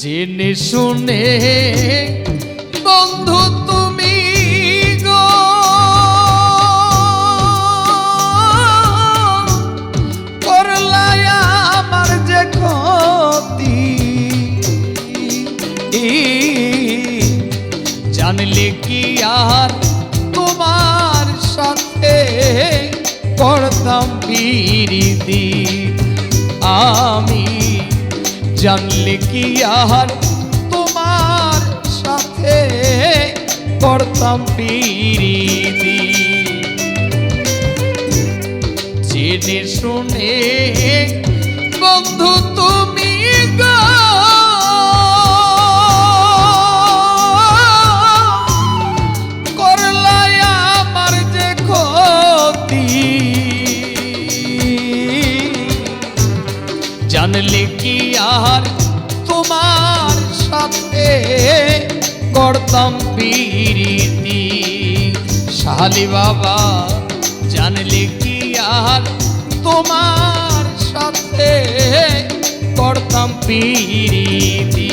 জেনে শুনে বন্ধু তুমি গো। করলাই আমার যে ক্ষতি। জানলে কি আর তোমার সাথে করতাম পিরিতি? আমি জানলে কি আর তোমার সাথে করতাম পিরিতি। জেনে শুনে বন্ধু তুমি গো করতাম পিরিতি শালি বাবা জানলে কি আর তোমার সাথে করতাম পিরিতি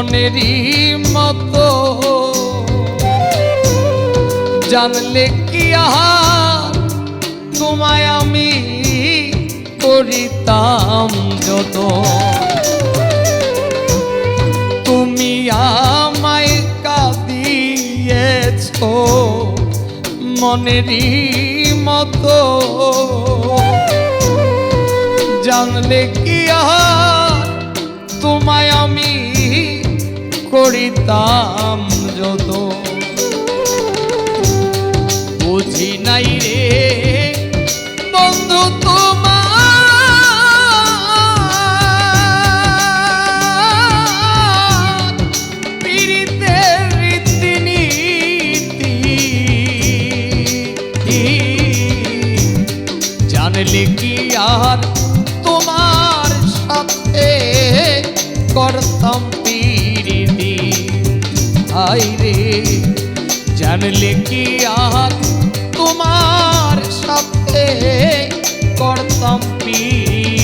মনেরই মতো। জানলে কি আহা, তোমায় আমি করিতাম যত তুমি আমায় কাঁদিয়েছ মনেরই মতো। জানলে কি আর তোমায় করিতাম যত। বুঝি নাই রে বন্ধু তোমার জানলে কি আর তোমার সাথে করতাম পিরিতি হাই রে? জানলে কি আহাত তোমার সাথে করতাম পিরিতি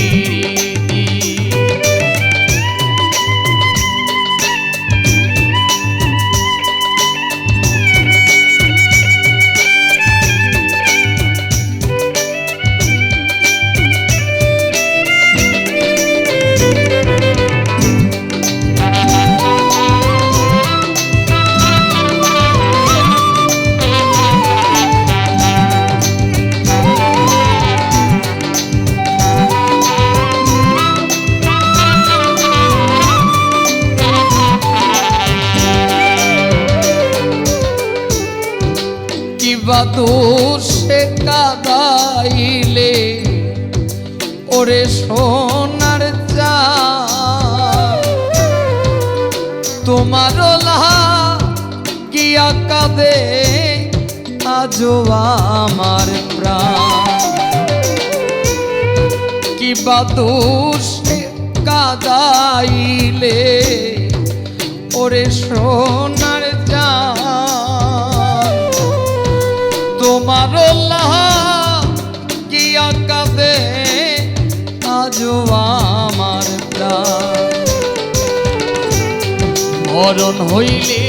কিবা দোষে কাদাইলে। ওরে সোনার চা তোমার গিয়া কাঁদে আজো আমার প্রাণ। কিবা দোষে কাদাইলে, ওরে সোনার আমার মরণ হইলে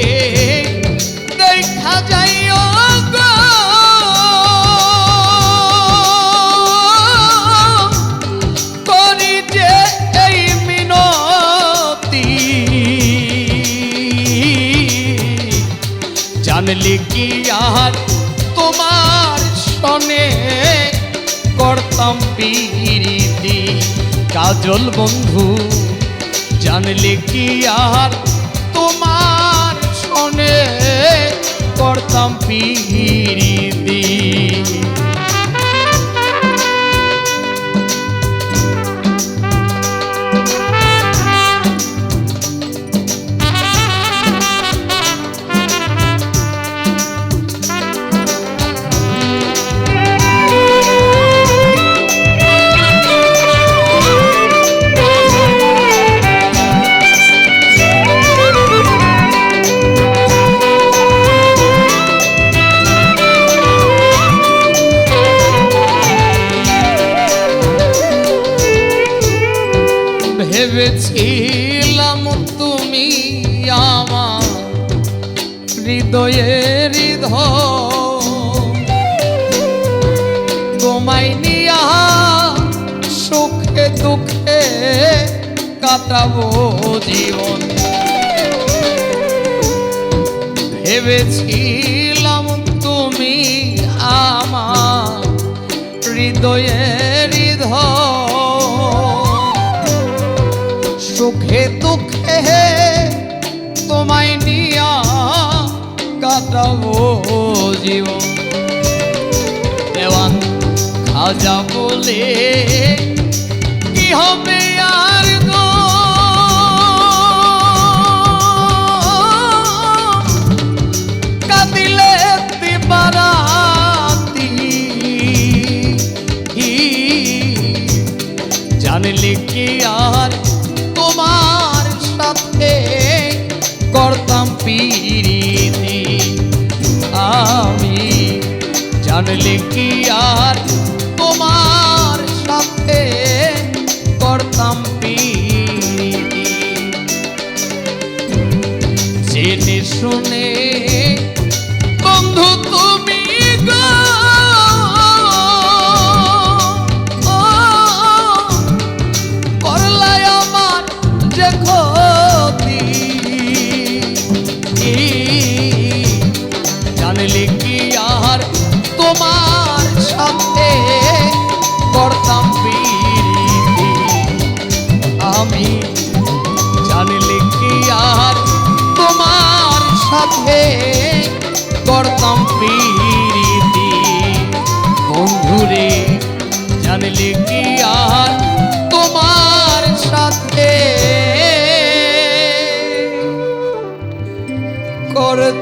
দেখা যাইও গো। করি যে জানলে কি আর তোমার সনে করতাম পিরিতি? কাজল বন্ধু জানলে কি আর তোমার শোনে করতাম পিরিতি ভেবেছিলাম তুমি আমার হৃদয়ের হৃদয়। তোমায় নিয়া সুখে দুঃখে কাটাবো জীবন। ভেবেছিলাম তুমি আমার হৃদয় সুখে দুঃখে তোমায় নিয়া কাটাবো জীবন। দেওয়ান খাজা বলে কি হবে জানলে কি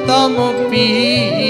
করতাম প্রীতি